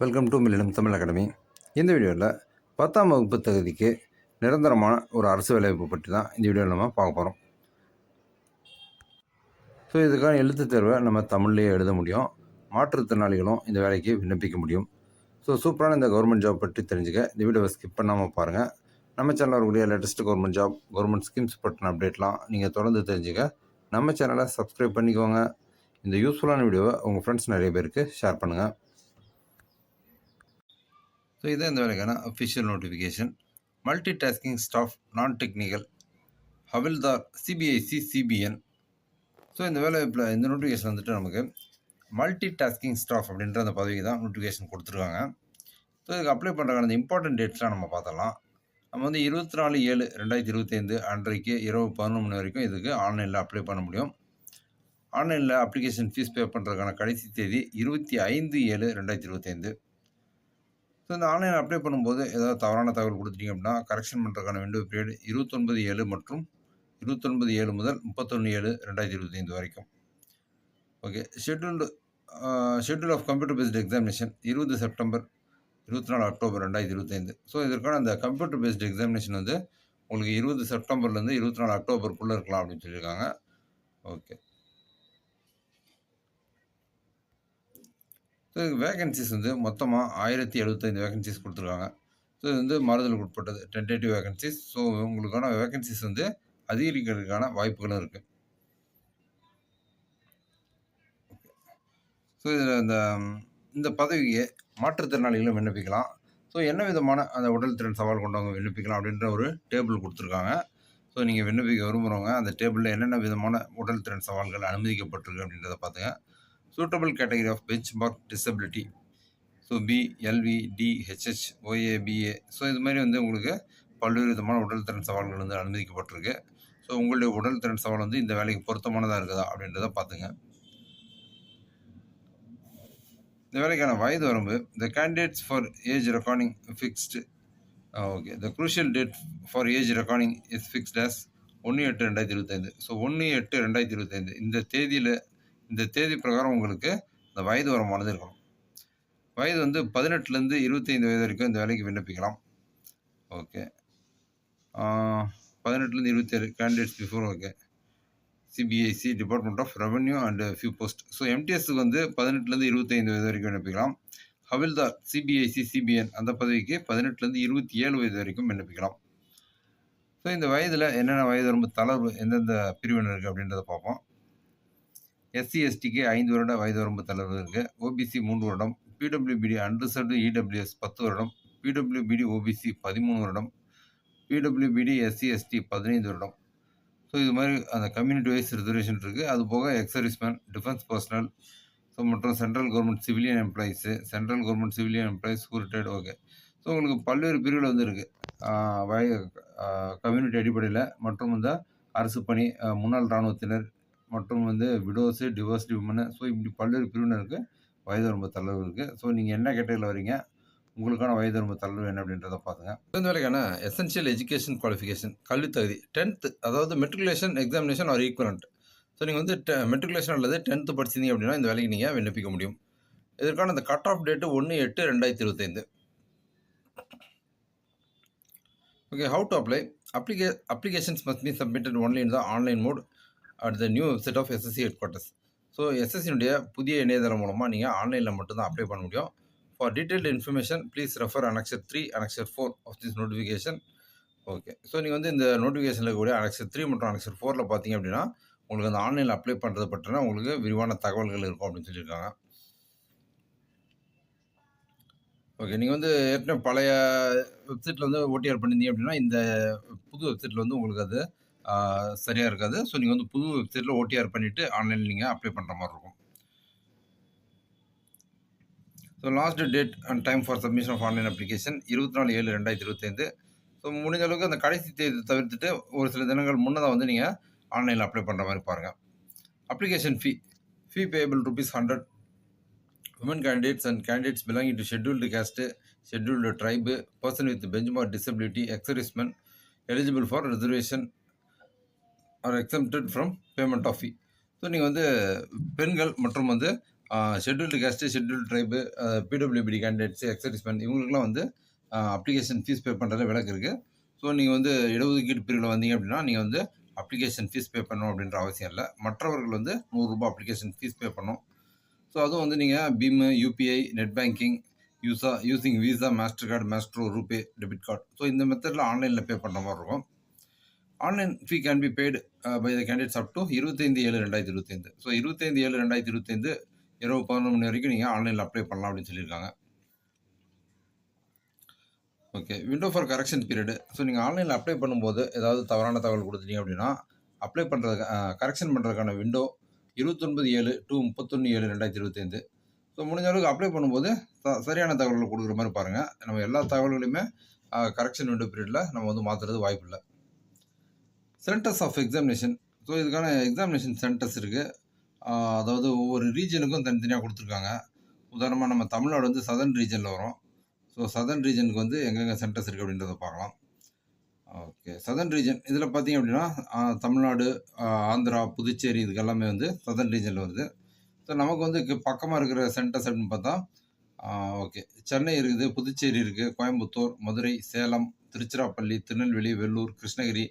Welcome to millennium Tamil academy இந்த வீடியோவில் பத்தாம் வகுப்பு தகுதிக்கு நிரந்தரமான ஒரு அரசு வேலைவாய்ப்பு பற்றி தான் இந்த வீடியோவில் நம்ம பார்க்க போகிறோம் ஸோ இதுக்கான எழுத்துத் தேர்வை நம்ம தமிழ்லேயே எழுத முடியும். மாற்றுத்திறனாளிகளும் இந்த வேலைக்கு விண்ணப்பிக்க முடியும். ஸோ சூப்பரான இந்த கவர்மெண்ட் ஜாப் பற்றி தெரிஞ்சுக்க இந்த வீடியோவை ஸ்கிப் பண்ணாமல் பாருங்கள் நம்ம சேனலில் வரக்கூடிய latest government job government schemes பற்றின அப்டேட்லாம் நீங்கள் தொடர்ந்து தெரிஞ்சுக்க நம்ம சேனலை சப்ஸ்கிரைப் பண்ணிக்கோங்க. இந்த யூஸ்ஃபுல்லான வீடியோவை உங்கள் ஃப்ரெண்ட்ஸ் நிறைய பேருக்கு ஷேர் பண்ணுங்கள் ஸோ இதான் இந்த வேலைக்கான official notification multi tasking staff non technical havildar CBIC CBN so இந்த வேலை இப்போ இந்த நோட்டிஃபிகேஷன் வந்துட்டு நமக்கு மல்டி டாஸ்கிங் ஸ்டாஃப் அப்படின்ற அந்த பதவிக்கு தான் நோட்டிஃபிகேஷன் கொடுத்துருக்காங்க. ஸோ இதுக்கு அப்ளை பண்ணுறாங்க அந்த இம்பார்ட்டன்ட் டேட்ஸ்லாம் நம்ம பார்த்தலாம் நம்ம வந்து இருபத்தி நாலு ஏழு ரெண்டாயிரத்தி இருபத்தைந்து அன்றைக்கு இரவு பதினொன்று மணி வரைக்கும் இதுக்கு ஆன்லைனில் அப்ளை பண்ண முடியும். ஆன்லைனில் அப்ளிகேஷன் ஃபீஸ் பே பண்ணுறதுக்கான கடைசி தேதி இருபத்தி ஐந்து ஏழு ரெண்டாயிரத்தி இருபத்தைந்து. இந்த ஆன்லைன் அப்ளை பண்ணும்போது ஏதாவது தவறான தகவல் கொடுத்துட்டீங்க அப்படின்னா கரெக்ஷன் பண்ணுறதுக்கான விண்டோ பீரியட் இருபத்தொன்பது ஏழு மற்றும் இருபத்தொன்பது ஏழு முதல் முப்பத்தொன்று ஏழு ரெண்டாயிரத்தி இருபத்தைந்து வரைக்கும். Okay scheduled schedule of computer based examination இருபது செப்டம்பர் இருபத்தி நாலு அக்டோபர் ரெண்டாயிரத்தி இருபத்தைந்து ஸோ இதற்கான அந்த கம்ப்யூட்டர் பேஸ்டு எக்ஸாமினேஷன் வந்து உங்களுக்கு இருபது செப்டம்பர்லேருந்து இருபத்தி நாலு அக்டோபருக்குள்ளே இருக்கலாம் அப்படின்னு சொல்லியிருக்காங்க. ஓகே ஸோ இதுக்கு வேகன்சிஸ் வந்து மொத்தமாக ஆயிரத்தி எழுபத்தைந்து வேகன்சிஸ் கொடுத்துருக்காங்க. ஸோ இது வந்து மாறுதலுக்கு உட்பட்டது. டென்டேட்டிவ் வேகன்சிஸ் ஸோ உங்களுக்கான வேகன்சிஸ் வந்து அதிகரிக்கிறதுக்கான வாய்ப்புகளும் இருக்குது ஸோ இதில் இந்த இந்த பதவியை மாற்றுத்திறனாளிகளும் விண்ணப்பிக்கலாம். ஸோ என்ன விதமான அந்த உடல் திறன் சவால் கொண்டவங்க விண்ணப்பிக்கலாம் அப்படின்ற ஒரு டேபிள் கொடுத்துருக்காங்க. ஸோ நீங்கள் விண்ணப்பிக்க விரும்புகிறவங்க அந்த டேபிளில் என்னென்ன விதமான உடல் திறன் சவால்கள் அனுமதிக்கப்பட்டிருக்கு அப்படின்றத பார்த்துங்க suitable category of benchmark disability so B LV D HH OA PA so இது மாதிரி வந்து உங்களுக்கு பல்வேறு விதமான உடல் திறன் சவால்கள் வந்து அனுமதிக்கப்பட்டிருக்கு. ஸோ உங்களுடைய உடல் திறன் சவால் வந்து இந்த வேலைக்கு பொருத்தமானதாக இருக்குதா அப்படின்றத பார்த்துங்க. இந்த வேலைக்கான வயது வரம்பு the candidates for age recording fixed okay the crucial date for age recording is fixed as ஒன்று எட்டு ரெண்டாயிரத்தி இருபத்தைந்து. ஸோ ஒன்று எட்டு ரெண்டாயிரத்தி இருபத்தைந்து. இந்த தேதியில் இந்த தேதி பிரகாரம் உங்களுக்கு இந்த வயது வரமானது இருக்கணும் வயது வந்து பதினெட்டுலேருந்து இருபத்தைந்து வயது வரைக்கும் இந்த வேலைக்கு விண்ணப்பிக்கலாம். ஓகே பதினெட்டுலேருந்து இருபத்தேழு candidates before okay CBIC department of revenue and few post so எம்டிஎஸ்க்கு வந்து பதினெட்டுலேருந்து இருபத்தைந்து வயது வரைக்கும் விண்ணப்பிக்கலாம். ஹவில்தார் சிபிஐசி சிபிஎன் அந்த பதவிக்கு பதினெட்டுலேருந்து இருபத்தி ஏழு வயது வரைக்கும் விண்ணப்பிக்கலாம். ஸோ இந்த வயதில் என்னென்ன வயது ரொம்ப தளர்வு எந்தெந்த பிரிவினர் இருக்குது அப்படின்றத பார்ப்போம். எஸ்சி எஸ்டிக்கு ஐந்து வருட வயது வரம்பு தளர்வு இருக்குது ஓபிசி மூன்று வருடம் பிடபிள்யூபிடி அன்ரிசர்வ்டு இடபிள்யூஎஸ் பத்து வருடம் பிடபிள்யூபிடி ஓபிசி பதிமூணு வருடம் பிடபிள்யூபிடி எஸ்சி எஸ்டி பதினைந்து வருடம். ஸோ இது மாதிரி அந்த கம்யூனிட்டி வைஸ் ரிசர்வேஷன் இருக்குது அது போக ex serviceman defence personnel so மற்றும் central government civilian employees central government civilian employees who retired okay so உங்களுக்கு பல்வேறு பிரிவில் வந்துருக்கு வய கம்யூனிட்டி அடிப்படையில் மற்றும் இந்த அரசு பணி முன்னாள் இராணுவத்தினர் மற்றும் வந்து விடோஸு டிவோர்ஸ்டு விமனு ஸோ இப்படி பல்வேறு பிரிவினருக்கு வயது வரம்பு தளர்வு இருக்குது ஸோ நீங்கள் என்ன கேட்டகரியில் வரீங்க உங்களுக்கான வயது வரம்பு தளர்வு என்ன அப்படின்றத பார்த்துங்க இந்த வேலைக்கான எசென்ஷியல் எஜுகேஷன் குவாலிஃபிகேஷன் கல்வித் தகுதி டென்த்து அதாவது matriculation examination or equivalent so நீங்கள் வந்து டெ மெட்ரிகுலேஷன் அல்லது டென்த்து படிச்சிருந்தீங்க அப்படின்னா இந்த வேலைக்கு நீங்கள் விண்ணப்பிக்க முடியும். இதற்கான இந்த கட் ஆஃப் டேட்டு ஒன்று எட்டு ரெண்டாயிரத்தி இருபத்தைந்து. Okay how to apply அப்ளிகே applications must be submitted only in the online mode at the new website of SSC headquarters so எஸ்எஸ்சினுடைய புதிய இணையதளம் மூலமாக நீங்கள் ஆன்லைனில் மட்டும்தான் அப்ளை பண்ண முடியும். For detailed information please refer annexure three annexure four of this notification okay so நீங்கள் வந்து இந்த நோட்டிஃபிகேஷனில் இருக்கக்கூடிய அனக்ஷர் த்ரீ மற்றும் அனக்ஷர் ஃபோரில் பார்த்தீங்க அப்படின்னா உங்களுக்கு அந்த ஆன்லைனில் அப்ளை பண்ணுறது பற்றின உங்களுக்கு விரிவான தகவல்கள் இருக்கும் அப்படின்னு சொல்லியிருக்காங்க. ஓகே நீங்கள் வந்து ஏற்கனவே பழைய வெப்சைட்டில் வந்து ஓடிஆர் பண்ணியிருந்தீங்க அப்படின்னா இந்த புது வெப்சைட்டில் வந்து உங்களுக்கு அது சரியாக இருக்காது. ஸோ நீங்கள் வந்து புது வெப்சைட்டில் ஓடிஆர் பண்ணிவிட்டு ஆன்லைனில் நீங்கள் அப்ளை பண்ணுற மாதிரி இருக்கும். So last date and time for submission of online application இருபத்தி நாலு ஏழு ரெண்டாயிரத்தி இருபத்தைந்து. ஸோ முடிஞ்ச அளவுக்கு அந்த கடைசி தேதி தவிர்த்துட்டு ஒரு சில தினங்கள் முன்னதாக வந்து நீங்கள் ஆன்லைனில் அப்ளை பண்ணுற மாதிரி பாருங்கள் application fee fee payable rupees hundred women candidates and candidates belonging to scheduled caste scheduled tribe person with benchmark disability ex servicemen eligible for reservation are exempted from payment of fee so நீங்கள் வந்து பெண்கள் மற்றும் வந்து scheduled caste scheduled tribe PWBD candidates ex servicemen இவங்களுக்குலாம் வந்து application fees pay பண்ணுறது விலக்கு இருக்குது ஸோ நீங்கள் வந்து இடஒதுக்கீடு பிரிவில் வந்தீங்க அப்படின்னா நீங்கள் வந்து அப்ளிகேஷன் ஃபீஸ் பே பண்ணணும் அப்படின்ற அவசியம் இல்லை. மற்றவர்கள் வந்து நூறுரூபா அப்ளிகேஷன் ஃபீஸ் பே பண்ணணும். ஸோ அதுவும் வந்து நீங்கள் BHIM UPI net banking use using Visa Mastercard Maestro RuPay debit card so இந்த மெத்தடில் ஆன்லைனில் பே பண்ணுற மாதிரி இருக்கும். Online fee can be paid by the candidates up to இருபத்தைந்து ஏழு ரெண்டாயிரத்தி இருபத்தைந்து. ஸோ இருபத்தைந்து ஏழு ரெண்டாயிரத்தி இருபத்தைந்து இரவு பதினொன்று மணி வரைக்கும் நீங்கள் ஆன்லைனில் அப்ளை பண்ணலாம் அப்படின்னு சொல்லியிருக்காங்க. Okay window for correction period so நீங்கள் ஆன்லைனில் அப்ளை பண்ணும்போது ஏதாவது தவறான தகவல் கொடுத்துட்டீங்க அப்படின்னா அப்ளை பண்ணுறதுக்கு கரெக்ஷன் uh, பண்ணுறதுக்கான விண்டோ இருபத்தொன்பது ஏழு டூ முப்பத்தொன்று ஏழு ரெண்டாயிரத்தி இருபத்தைந்து. ஸோ முடிஞ்ச அளவுக்கு அப்ளை பண்ணும்போது சரியான தகவல்கள் கொடுக்குற மாதிரி பாருங்கள் நம்ம எல்லா தகவல்களையுமே கரெக்ஷன் விண்டோ பீரியடில் நம்ம வந்து மாற்றுறது வாய்ப்பு இல்லை. சென்டர்ஸ் ஆஃப் எக்ஸாமினேஷன் ஸோ இதுக்கான எக்ஸாமினேஷன் சென்டர்ஸ் இருக்குது அதாவது ஒவ்வொரு ரீஜனுக்கும் தனித்தனியாக கொடுத்துருக்காங்க. உதாரணமாக நம்ம தமிழ்நாடு வந்து சதர்ன் ரீஜனில் வரும். ஸோ சதர்ன் ரீஜனுக்கு வந்து எங்கெங்கே சென்டர்ஸ் இருக்குது அப்படின்றத பார்க்கலாம். ஓகே சதர்ன் ரீஜன் இதில் பார்த்தீங்க அப்படின்னா தமிழ்நாடு ஆந்திரா புதுச்சேரி இதுக்கு எல்லாமே வந்து சதர்ன் ரீஜனில் வருது. ஸோ நமக்கு வந்து பக்கமாக இருக்கிற சென்டர்ஸ் அப்படின்னு பார்த்தா ஓகே சென்னை இருக்குது புதுச்சேரி இருக்குது கோயம்புத்தூர் மதுரை சேலம் திருச்சிராப்பள்ளி திருநெல்வேலி வெள்ளூர் கிருஷ்ணகிரி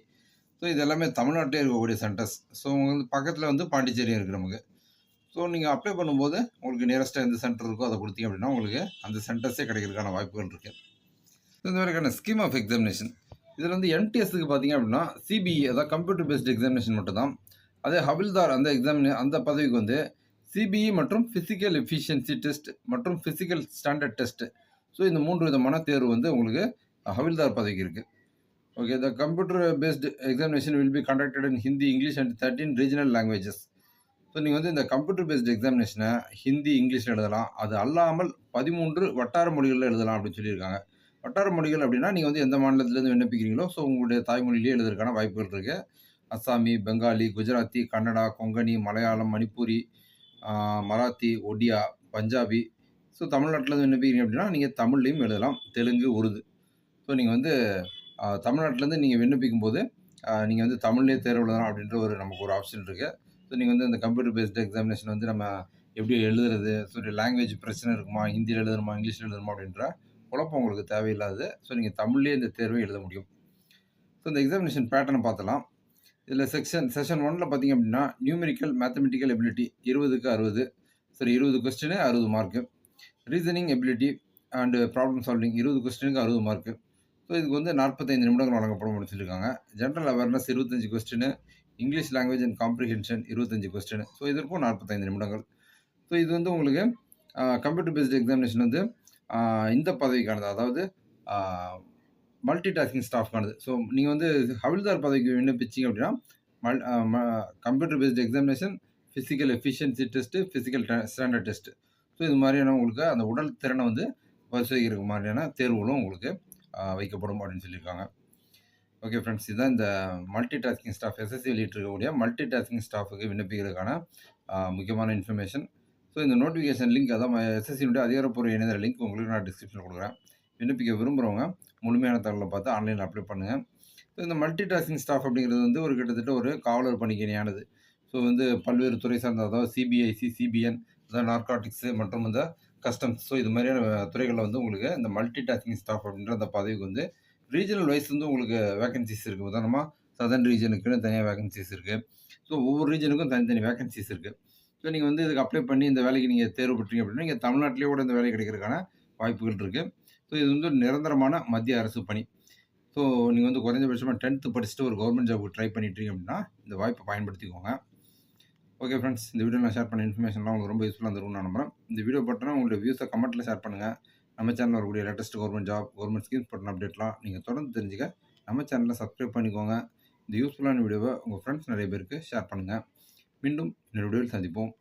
ஸோ இது எல்லாமே தமிழ்நாட்டிலே இருக்கக்கூடிய சென்டர்ஸ் ஸோ உங்களுக்கு பக்கத்தில் வந்து பாண்டிச்சேரியும் இருக்குது நமக்கு. ஸோ நீங்கள் அப்ளை பண்ணும்போது உங்களுக்கு நியரஸ்ட்டாக எந்த சென்டர் இருக்கோ அதை கொடுத்தீங்க அப்படின்னா உங்களுக்கு அந்த சென்டர்ஸே கிடைக்கிறதுக்கான வாய்ப்புகள் இருக்குது இந்த மாதிரிக்கான ஸ்கீம் ஆஃப் எக்ஸாமினேஷன் இதில் வந்து என்டிஎஸ்க்கு பார்த்தீங்க அப்படின்னா சிபிஇ அதாவது கம்ப்யூட்டர் பேஸ்டு எக்ஸாமினேஷன் மட்டும்தான். அதே ஹவில்தார் அந்த எக்ஸாமினே அந்த பதவிக்கு வந்து சிபிஇ மற்றும் ஃபிசிக்கல் எஃபிஷியன்சி டெஸ்ட் மற்றும் ஃபிசிக்கல் ஸ்டாண்டர்ட் டெஸ்ட் ஸோ இந்த மூன்று விதமான தேர்வு வந்து உங்களுக்கு ஹவில்தார் பதவிக்கு இருக்குது okay the computer based examination will be conducted in Hindi English and thirteen regional languages so நீங்கள் வந்து இந்த கம்ப்யூட்டர் பேஸ்டு எக்ஸாமினேஷனை ஹிந்தி இங்கிலீஷில் எழுதலாம். அது அல்லாமல் பதிமூன்று வட்டார மொழிகளில் எழுதலாம் அப்படின்னு சொல்லியிருக்காங்க. வட்டார மொழிகள் அப்படின்னா நீங்கள் வந்து எந்த மாநிலத்திலேருந்து விண்ணப்பிக்கிறீங்களோ ஸோ உங்களுடைய தாய்மொழியிலேயே எழுதுறதுக்கான வாய்ப்புகள் இருக்குது அஸ்ஸாமி பெங்காலி குஜராத்தி கன்னடா கொங்கணி மலையாளம் மணிப்பூரி மராத்தி ஒடியா பஞ்சாபி. ஸோ தமிழ்நாட்டிலேருந்து விண்ணப்பிக்கிறீங்க அப்படின்னா நீங்கள் தமிழ்லையும் எழுதலாம். தெலுங்கு உருது. ஸோ நீங்கள் வந்து தமிழ்நாட்டிலேருந்து நீங்கள் விண்ணப்பிக்கும் போது நீங்கள் வந்து தமிழ்லேயே தேர்வு எழுதலாம் அப்படின்ற ஒரு நமக்கு ஒரு ஆப்ஷன் இருக்குது ஸோ நீங்கள் வந்து இந்த கம்ப்யூட்டர் பேஸ்டு எக்ஸாமினேஷன் வந்து நம்ம எப்படி எழுதுறது? ஸோ லாங்குவேஜ் பிரச்சனை இருக்குமா? ஹிந்தியில் எழுதணுமா? இங்கிலீஷில் எழுதணுமா? அப்படின்ற குழப்பம் உங்களுக்கு தேவையில்லாது. ஸோ நீங்கள் தமிழ்லேயே இந்த தேர்வை எழுத முடியும். ஸோ இந்த எக்ஸாமினேஷன் பேட்டர்னை பார்த்தலாம் இதில் செக்ஷன் செஷன் ஒன்ல பார்த்தீங்க அப்படின்னா நியூமெரிக்கல் மேத்தமெட்டிக்கல் எபிலிட்டி இருபதுக்கு அறுபது. சரி இருபது கொஸ்டினு அறுபது mark reasoning ability and problem solving இருபது கொஸ்டினுக்கு அறுபது மார்க்கு ஸோ இதுக்கு வந்து நாற்பத்தைந்து நிமிடங்கள் வழங்கப்படும் முடிச்சிருக்காங்க ஜென்ரல் அவேர்னஸ் இருபத்தஞ்சு question English language and comprehension இருபத்தஞ்சு கொஸ்டின் ஸோ இதற்கும் நாற்பத்தைந்து நிமிடங்கள். ஸோ இது வந்து உங்களுக்கு கம்ப்யூட்டர் பேஸ்டு எக்ஸாமினேஷன் வந்து இந்த பதவிக்கானது. அதாவது மல்டி டாஸ்கிங் ஸ்டாஃப்கானது ஸோ நீங்கள் வந்து ஹவில்தார் பதவிக்கு விண்ணப்பிச்சிங்க அப்படின்னா மல் computer based examination physical efficiency test physical standard test so இது மாதிரியான உங்களுக்கு அந்த உடல் திறனை வந்து பரிசோதிக்கிற மாதிரியான தேர்வுகளும் உங்களுக்கு வைக்கப்படும் அப்படின்னு சொல்லியிருக்காங்க. ஓகே ஃப்ரெண்ட்ஸ் இதுதான் இந்த மல்டி டாஸ்கிங் ஸ்டாஃப் எஸ்எஸ்சி வெளியிட்டிருக்கக்கூடிய மல்டி டாஸ்கிங் ஸ்டாஃபுக்கு விண்ணப்பிக்கிறதுக்கான முக்கியமான இன்ஃபர்மேஷன் ஸோ இந்த நோட்டிஃபிகேஷன் லிங்க் அதான் எஸ்எஸ்சியினுடைய அதிகாரப்பூர்வ இணையதள லிங்க் உங்களுக்கு நான் டிஸ்கிரிப்ஷனில் கொடுக்குறேன். விண்ணப்பிக்க விரும்புகிறவங்க முழுமையான தகவலை பார்த்து ஆன்லைனில் அப்ளை பண்ணுங்கள் ஸோ இந்த மல்டி டாஸ்கிங் ஸ்டாஃப் அப்படிங்கிறது வந்து ஒரு கிட்டத்தட்ட ஒரு காவலர் பணிக்கிணையானது. ஸோ வந்து பல்வேறு துறை சார்ந்த அதாவது சிபிஐசி சிபிஎன் அதாவது நார்காட்டிக்ஸு மற்றும் இந்த கஸ்டம்ஸ் ஸோ இது மாதிரியான துறைகளில் வந்து உங்களுக்கு இந்த மல்டி டாஸ்கிங் ஸ்டாஃப் அப்படின்ற அந்த பதவிக்கு வந்து ரீஜனல் வைஸ் வந்து உங்களுக்கு வேகன்சிஸ் இருக்குது உதாரணமாக சதர்ன் ரீஜனுக்குன்னு தனியாக வேகன்சிஸ் இருக்குது ஸோ ஒவ்வொரு ரீஜனுக்கும் தனித்தனி வேகன்சிஸ் இருக்குது ஸோ நீங்கள் வந்து இதுக்கு அப்ளை பண்ணி இந்த வேலைக்கு நீங்கள் தேர்வு பெற்றீங்க அப்படின்னா நீங்கள் தமிழ்நாட்டிலே கூட இந்த வேலை கிடைக்கிறதுக்கான வாய்ப்புகள் இருக்குது ஸோ இது வந்து ஒரு நிரந்தரமான மத்திய அரசு பணி. ஸோ நீங்கள் வந்து குறைஞ்சபட்சமாக டென்த்து படிச்சுட்டு ஒரு கவர்மெண்ட் ஜாபுக்கு ட்ரை பண்ணிட்டீங்க அப்படின்னா இந்த வாய்ப்பை பயன்படுத்திக்கோங்க. ஓகே ஃப்ரெண்ட்ஸ் இந்த வீடியோ நான் ஷேர் பண்ண இன்ஃபர்மேஷன்லாம் உங்களுக்கு ரொம்ப யூஸ்ஃபுல்லாக இருந்திருக்கும் நான் நம்புறேன். இந்த வீடியோ பற்றினா உங்களுடைய வியூஸை கமெண்ட்டில் ஷேர் பண்ணுங்கள் நம்ம சேனலில் வரக்கூடிய latest government job government schemes பற்றின அப்டேட்லாம் நீங்கள் தொடர்ந்து தெரிஞ்சுக்க நம்ம சேனலில் சப்ஸ்கிரைப் பண்ணிக்கோங்க. இந்த யூஸ்ஃபுல்லான வீடியோவை உங்கள் ஃப்ரெண்ட்ஸ் நிறைய பேருக்கு ஷேர் பண்ணுங்கள் மீண்டும் இன்னொரு வீடியோவில் சந்திப்போம்.